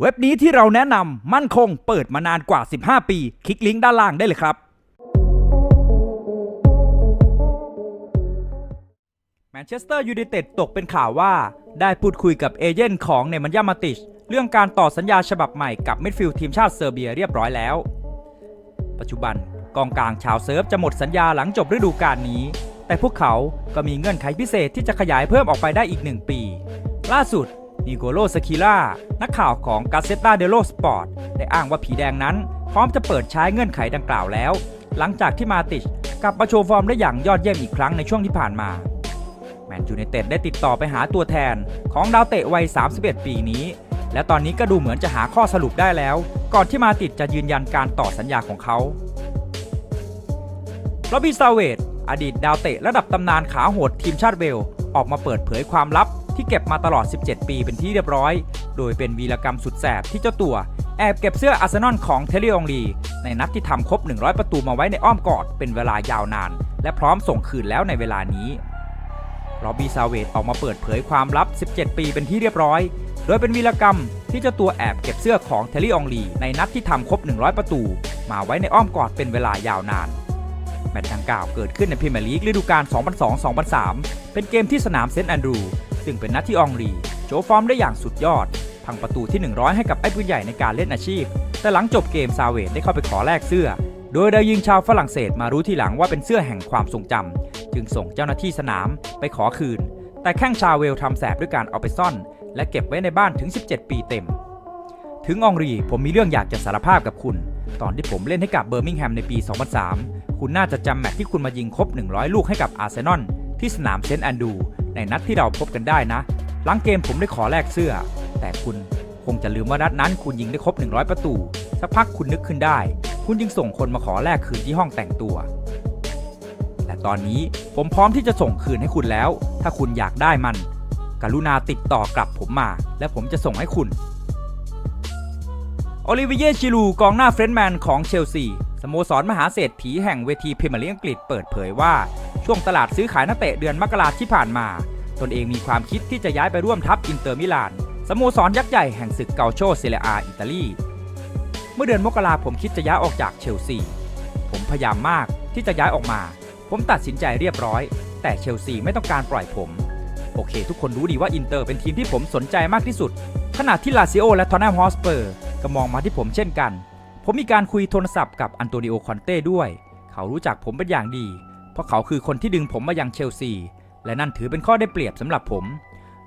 เว็บนี้ที่เราแนะนำมั่นคงเปิดมานานกว่า 15 ปี คลิกลิงก์ด้านล่างได้เลยครับ แมนเชสเตอร์ยูไนเต็ดตกเป็นข่าวว่า ได้พูดคุยกับเอเจนต์ของเนมันยามาติช เรื่องการต่อสัญญาฉบับใหม่กับมิดฟิลด์ทีมชาติเซอร์เบียเรียบร้อยแล้ว ปัจจุบันกองกลางชาวเซิร์ฟจะหมดสัญญาหลังจบฤดูกาลนี้ แต่พวกเขาก็มีเงื่อนไขพิเศษที่จะขยายเพิ่มออกไปได้อีกหนึ่งปี ล่าสุด นิโกโลสคิล่านักข่าวของกาเซตาเดโลสปอร์ตได้อ้างว่าผีแดงนั้น พร้อมจะเปิดใช้เงื่อนไขดังกล่าวแล้ว หลังจากที่มาติชกลับมาโชว์ฟอร์มได้อย่างยอดเยี่ยมอีกครั้งในช่วงที่ผ่านมาแมนยูไนเต็ดได้ติดต่อไปหาตัวแทนของดาวเตะวัย 31 ปีนี้ และตอนนี้ก็ดูเหมือนจะหาข้อสรุปได้แล้ว ก่อนที่มาติดจะยืนยันการต่อสัญญาของเขาโรบี้ซาเวตอดีตดาวเตะระดับตำนานขาโหดทีมชาติเวล ออกมาเปิดเผยความลับ ที่เก็บมาตลอด 17 ปีเป็นที่เรียบร้อย โดยเป็นวีรกรรมสุดแสบที่เจ้าตัว แอบเก็บเสื้ออาร์เซนอลของเทเลองลีในนัดที่ทำครบ 100 ประตูมาไว้ในอ้อมกอดเป็นเวลายาวนาน และพร้อมส่งคืนแล้วในเวลานี้โรบบี้ซาเวตออกมาเปิดเผยความลับ 17 ปีเป็นที่เรียบร้อย โดยเป็นวีรกรรมที่เจ้าตัวแอบเก็บเสื้อของเทลลี่อองลีในนัดที่ทำครบ 100 ประตู มาไว้ในอ้อมกอดเป็นเวลายาวนาน แมตช์ดังกล่าวเกิดขึ้นในพรีเมียร์ลีกฤดูกาล 2002-2003 เป็นเกมที่สนามเซนต์แอนดรูว์ ซึ่งเป็นนัดที่อองลีโชว์ฟอร์มได้อย่างสุดยอด พังประตูที่ 100 ให้กับไอ้ปืนใหญ่ในการเล่นอาชีพ แต่หลังจบเกมซาเวตได้เข้าไปขอแลกเสื้อ โดยดาวยิงชาวฝรั่งเศสมารู้ทีหลังว่าเป็นเสื้อแห่งความทรงจำจึงส่งเจ้าหน้าที่สนามไปขอคืน แต่แข้งชาวเวลทำแสบด้วยการเอาไปซ่อน และเก็บไว้ในบ้านถึง 17 ปีเต็ม ถึงอองรีผมมีเรื่องอยากจะสารภาพกับคุณ ตอนที่ผมเล่นให้กับเบอร์มิงแฮมในปี 2003 คุณน่าจะจำแมตช์ที่คุณมายิงครบ 100 ลูกให้กับอาร์เซนอลที่สนามเซนต์แอนดู ในนัดที่เราพบกันได้นะ หลังเกมผมได้ขอแลกเสื้อ แต่คุณคงจะลืมว่านัดนั้นคุณยิงได้ครบ 100 ประตู สักพักคุณนึกขึ้นได้ คุณจึงส่งคนมาขอแลกคืนที่ห้องแต่งตัวและตอนนี้ผมพร้อมที่จะส่งคืนให้คุณแล้ว ถ้าคุณอยากได้มัน กรุณาติดต่อกลับผมมา และผมจะส่งให้คุณโอลิเวียจิลูกองหน้าเฟรนด์แมนของเชลซีสโมสรมหาเศรษฐีแห่งเวทีพรีเมียร์ลีกอังกฤษเปิดเผยว่า ช่วงตลาดซื้อขายนักเตะเดือนมกราที่ผ่านมา ตนเองมีความคิดที่จะย้ายไปร่วมทัพอินเตอร์มิลาน สโมสรยักษ์ใหญ่แห่งศึกเกาโชเซเรียอาอิตาลี เมื่อเดือนมกราผมคิดจะย้ายออกจากเชลซี ผมพยายามมากที่จะย้ายออกมา ผมตัดสินใจเรียบร้อย แต่เชลซีไม่ต้องการปล่อยผม โอเค ทุกคนรู้ดีว่าอินเตอร์เป็นทีมที่ผมสนใจมากที่สุด ขณะที่ลาซิโอและทอนแนมฮอสเปอร์ก็มองมาที่ผมเช่นกัน ผมมีการคุยโทรศัพท์กับอันโตนิโอคอนเต้ด้วย เขารู้จักผมเป็นอย่างดี เพราะเขาคือคนที่ดึงผมมายังเชลซี และนั่นถือเป็นข้อได้เปรียบสำหรับผม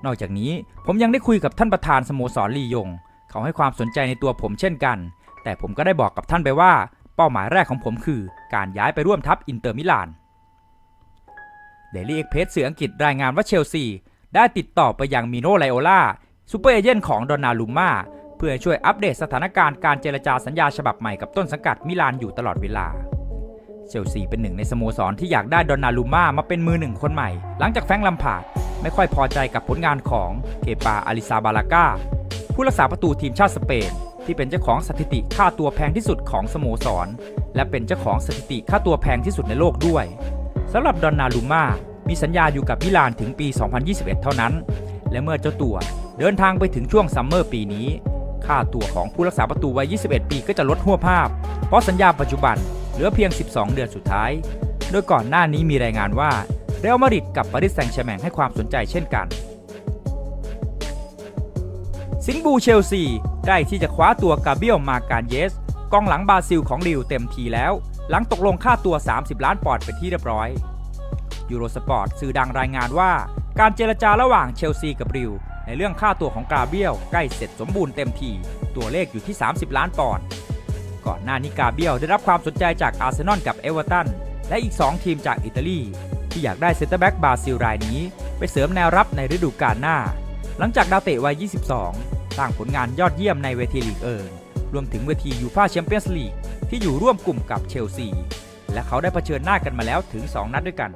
นอกจากนี้ผมยังได้คุยกับท่านประธานสโมสรลียง เขาให้ความสนใจในตัวผมเช่นกัน แต่ผมก็ได้บอกกับท่านไปว่า เป้าหมายแรกของผมคือ การย้ายไปร่วมทัพอินเตอร์มิลานเดลี่เอ็กเพสสื่ออังกฤษรายงานว่าเชลซี ได้ติดต่อไปยังมิโนไลโอล่าซูเปอร์เอเจนต์ของดอนนาลูม่าเพื่อช่วยอัปเดตสถานการณ์การเจรจาสัญญาฉบับใหม่กับต้นสังกัดมิลานอยู่ตลอดเวลา เชลซีเป็นหนึ่งในสโมสรที่อยากได้ดอนนาลูม่ามาเป็นมือหนึ่งคนใหม่ หลังจากแฟงลัมพาร์ดไม่ค่อยพอใจกับผลงานของเกปาอาริซาบาลาก้าผู้รักษาประตูทีมชาติสเปน ที่เป็นเจ้าของสถิติค่าตัวแพงที่สุดของสโมสร และเป็นเจ้าของสถิติค่าตัวแพงที่สุดในโลกด้วยสำหรับดอนนาลูม่ามีสัญญาอยู่กับมิลานถึงปี 2021 เท่านั้น และเมื่อเจ้าตัวเดินทางไปถึงช่วงซัมเมอร์ปีนี้ ค่าตัวของผู้รักษาประตูวัย 21 ปีก็จะลดหัวภาพ เพราะสัญญาปัจจุบัน เหลือเพียง 12 เดือนสุดท้าย โดยก่อนหน้านี้มีรายงานว่าเรอัลมาดริดกับปารีสแซงต์แชร์แมงให้ความสนใจเช่นกัน สิงบูเชลซีได้ที่จะคว้าตัวกาเบียลมาการเยส กองหลังบราซิลของลิวเต็มทีแล้ว หลังตกลงค่าตัว 30 ล้านปอนด์เป็นที่เรียบร้อยยูโรสปอร์ตสื่อดังรายงานว่า การเจรจาระหว่างเชลซีกับริว ในเรื่องค่าตัวของกาเบียลใกล้เสร็จสมบูรณ์เต็มที ตัวเลขอยู่ที่ 30 ล้านปอนด์ ก่อนหน้านี้กาเบียลได้รับความสนใจจากอาร์เซนอลกับเอเวอร์ตันและอีก 2 ทีมจากอิตาลี ที่อยากได้เซนเตอร์แบ็กบราซิลรายนี้ ไปเสริมแนวรับในฤดูกาลหน้า หลังจากดาวเตะวัย 22 สร้างผลงานยอดเยี่ยมในเวทีลีกเอิงรวมถึงเวทียูฟ่าแชมเปี้ยนส์ลีกที่อยู่ร่วมกลุ่มกับเชลซี และเขาได้เผชิญหน้ากันมาแล้วถึง 2 นัดด้วยกัน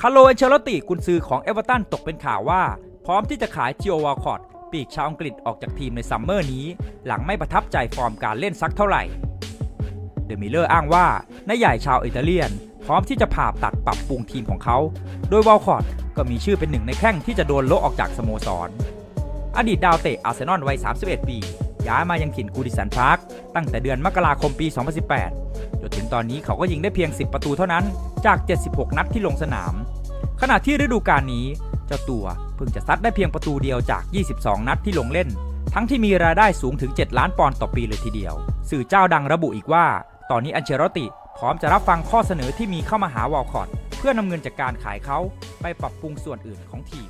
คาร์โลเอเชลติกุนซือของเอเวอร์ตันตกเป็นข่าวว่า พร้อมที่จะขายจิโอวาลคอตปีกชาวอังกฤษออกจากทีมในซัมเมอร์นี้ หลังไม่ประทับใจฟอร์มการเล่นสักเท่าไหร่ เดมิเลอร์อ้างว่านายใหญ่ชาวอิตาเลียน พร้อมที่จะผ่าตัดปรับปรุงทีมของเขา โดยวอลคอตก็มีชื่อเป็นหนึ่งในแข้งที่จะโดนโละออกจากสโมสร อดีตดาวเตะอาร์เซนอลวัย 31 ปี ย้ายมายังถิ่นกูดิสันพาร์คตั้งแต่เดือนมกราคมปี 2018 จนถึงตอนนี้เขาก็ยิงได้เพียง 10 ประตูเท่านั้นจาก 76 นัดที่ลงสนาม ขณะที่ฤดูกาลนี้เจ้าตัว เพิ่งจะซัดได้เพียงประตูเดียวจาก 22 นัดที่ลงเล่น ทั้งที่มีรายได้สูงถึง 7 ล้านปอนด์ต่อปีเลยทีเดียว สื่อเจ้าดังระบุอีกว่า ตอนนี้อันเชรติพร้อมจะรับฟังข้อเสนอที่มีเข้ามาหาวอลคอตเพื่อนำเงินจากการขายเขาไปปรับปรุงส่วนอื่นของทีม